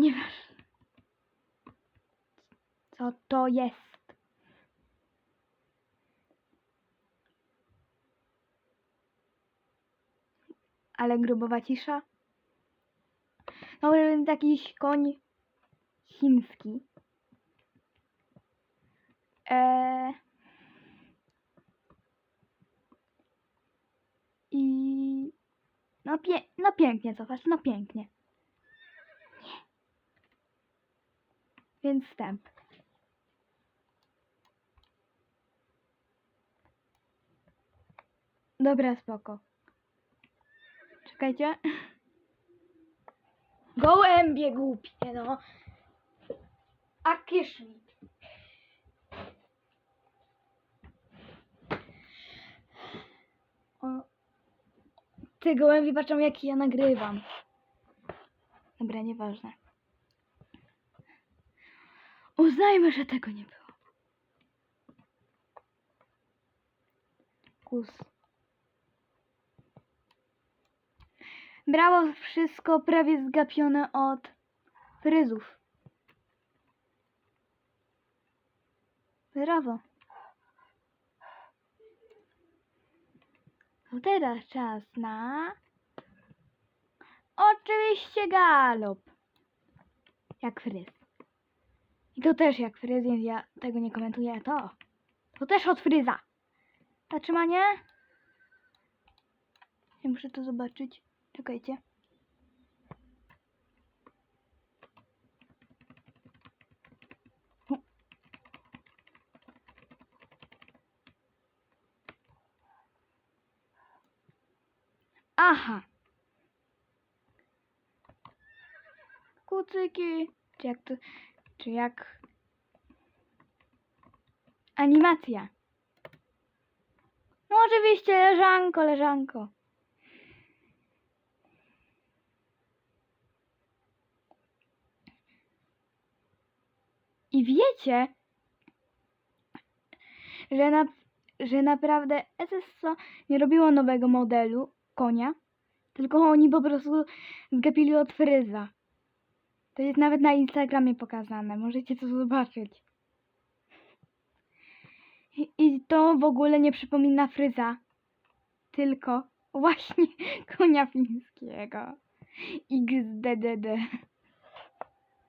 Nie wiesz. Co to jest? Ale grubowa cisza. No, jakiś koń chiński. Eee... I... No, pie... no pięknie, cofasz, no pięknie. Więc wstęp. Dobra, spoko. Czekajcie. Gołębie głupie, no. A kiszmi. O. Ty gołębie patrzą jaki ja nagrywam. Dobra, nieważne. Uznajmy, że tego nie było. Kus. Brawo, wszystko prawie zgapione od fryzów. Brawo. To teraz czas na... Oczywiście galop. Jak fryz. I to też jak fryz, więc ja tego nie komentuję. To. To też od fryza. Zatrzymanie. Ja muszę to zobaczyć. Czekajcie. Aha. Kucyki. Czy jak to... Czy jak... Animacja. No oczywiście, leżanko, leżanko. I wiecie, że, na, że naprawdę SSO nie robiło nowego modelu konia, tylko oni po prostu zgapili od fryza. To jest nawet na Instagramie pokazane, możecie to zobaczyć. I, I to w ogóle nie przypomina fryza, tylko właśnie konia fińskiego. XDDD.